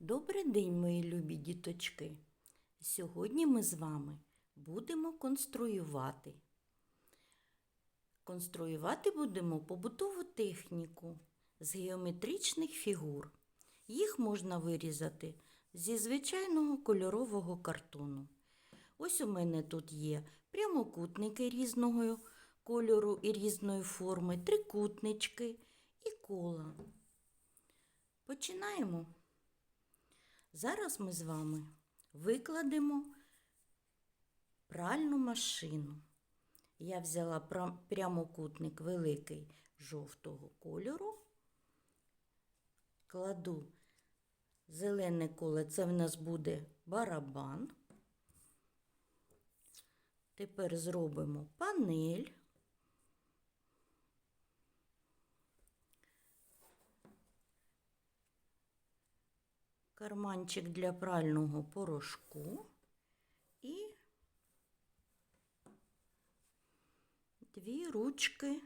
Добрий день, мої любі діточки. Сьогодні ми з вами будемо конструювати. Конструювати будемо побутову техніку з геометричних фігур. Їх можна вирізати зі звичайного кольорового картону. Ось у мене тут є прямокутники різного кольору і різної форми, трикутнички і кола. Починаємо. Зараз ми з вами викладемо пральну машину. Я взяла прямокутник великий жовтого кольору, кладу зелене коле, це в нас буде барабан. Тепер зробимо панель. Карманчик для прального порошку і дві ручки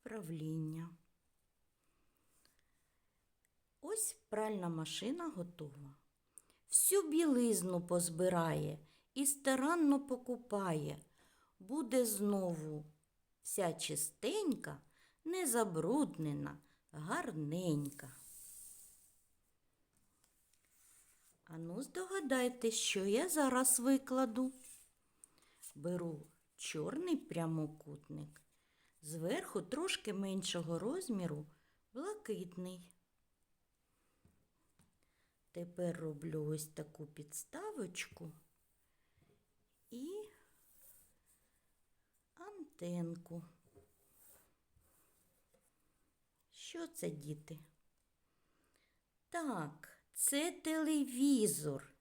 управління. Ось пральна машина готова. Всю білизну позбирає і старанно покупає. Буде знову вся чистенька, незабруднена, гарненька. Ану, здогадайтесь, що я зараз викладу. Беру чорний прямокутник, зверху трошки меншого розміру блакитний. Тепер роблю ось таку підставочку і антенку. Що це, діти? Так, це телевізор.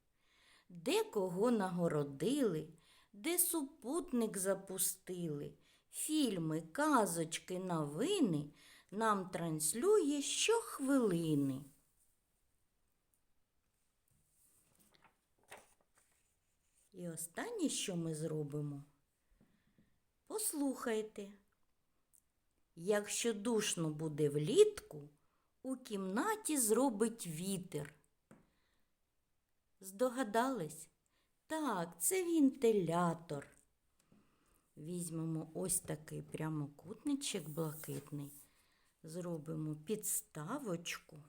Де кого нагородили, де супутник запустили, фільми, казочки, новини нам транслює щохвилини. І останнє, що ми зробимо, послухайте. Якщо душно буде влітку, у кімнаті зробить вітер. Здогадались? Так, це вентилятор. Візьмемо ось такий прямокутничок блакитний, зробимо підставочку,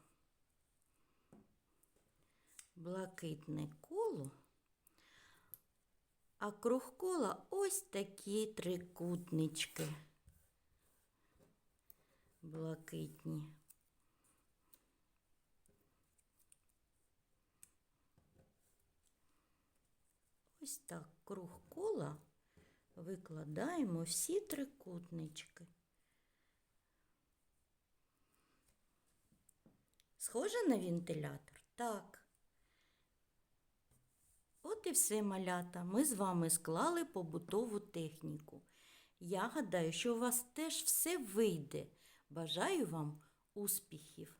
блакитне коло, а круг кола ось такі трикутнички блакитні. Ось так круг кола викладаємо всі трикутнички. Схоже на вентилятор? Так. От і все, малята. Ми з вами склали побутову техніку. Я гадаю, що у вас теж все вийде. Бажаю вам успіхів!